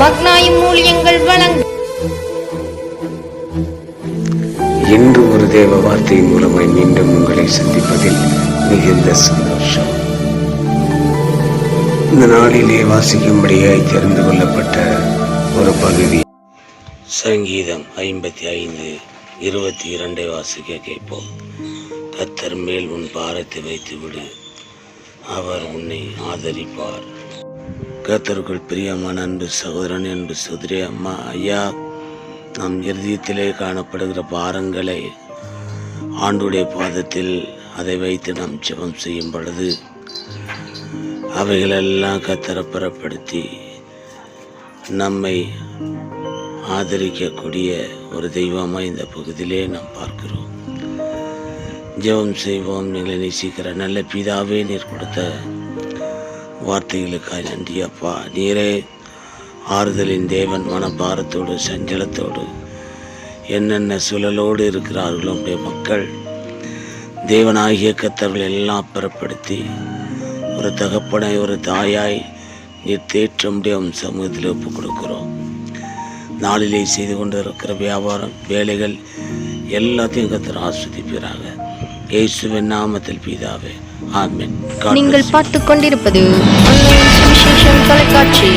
மக்னாயும் வழங்கும் இன்று ஒரு தேவ வார்த்தை மூலமாய் மீண்டும் உங்களை சந்திப்பதில் மிகுந்த சந்தோஷம். இந்த நாளிலே வாசிக்கும்படியாய் தெரிந்து கொள்ளப்பட்ட ஒரு பகுதி. சங்கீதம் ஐம்பத்தி ஐந்து இருபத்தி இரண்டை வாசிக்க கேட்போம். கத்தர் மேல் உன் பாரத்தை வைத்து விடு அவர் உன்னை ஆதரிப்பார். கத்தருக்குள் பிரியமான அன்பு சகோதரன் அன்பு சகோதரி அம்மா ஐயா நம் இறுதியத்திலே காணப்படுகிற பாரங்களை ஆண்டுடைய பாதத்தில் அதை வைத்து நாம் ஜெபம் செய்யும் பொழுது அவைகளெல்லாம் கத்தரப்புறப்படுத்தி நம்மை ஆதரிக்கக்கூடிய ஒரு தெய்வமாக இந்த பகுதியிலே நாம் பார்க்கிறோம். ஜெபம் செய்வோம். எங்களை நேசிக்கிற நல்ல பிதாவே நீர் கொடுத்த வார்த்தைகளுக்காக நன்றி அப்பா நீரே ஆறுதலின் தேவன் மனபாரத்தோடு சஞ்சலத்தோடு என்னென்ன சுழலோடு இருக்கிறார்களோ உடைய மக்கள் தேவனாகிய கத்தர்கள் எல்லாம் பிறப்படுத்தி ஒரு தகப்பனை ஒரு தாயாய் நீர் தேற்ற முடியும் சமூகத்தில் ஒப்புக் கொடுக்கிறோம். நாளிலே செய்து கொண்டு இருக்கிற வியாபாரம் வேலைகள் எல்லாத்தையும் கத்தர் ஆஸ்வதிப்பீராக. இயேசுவின் நாமத்தில் பிதாவே ஆமென் நீங்கள் you. பார்த்துக் கொண்டிருப்பது தொலைக்காட்சி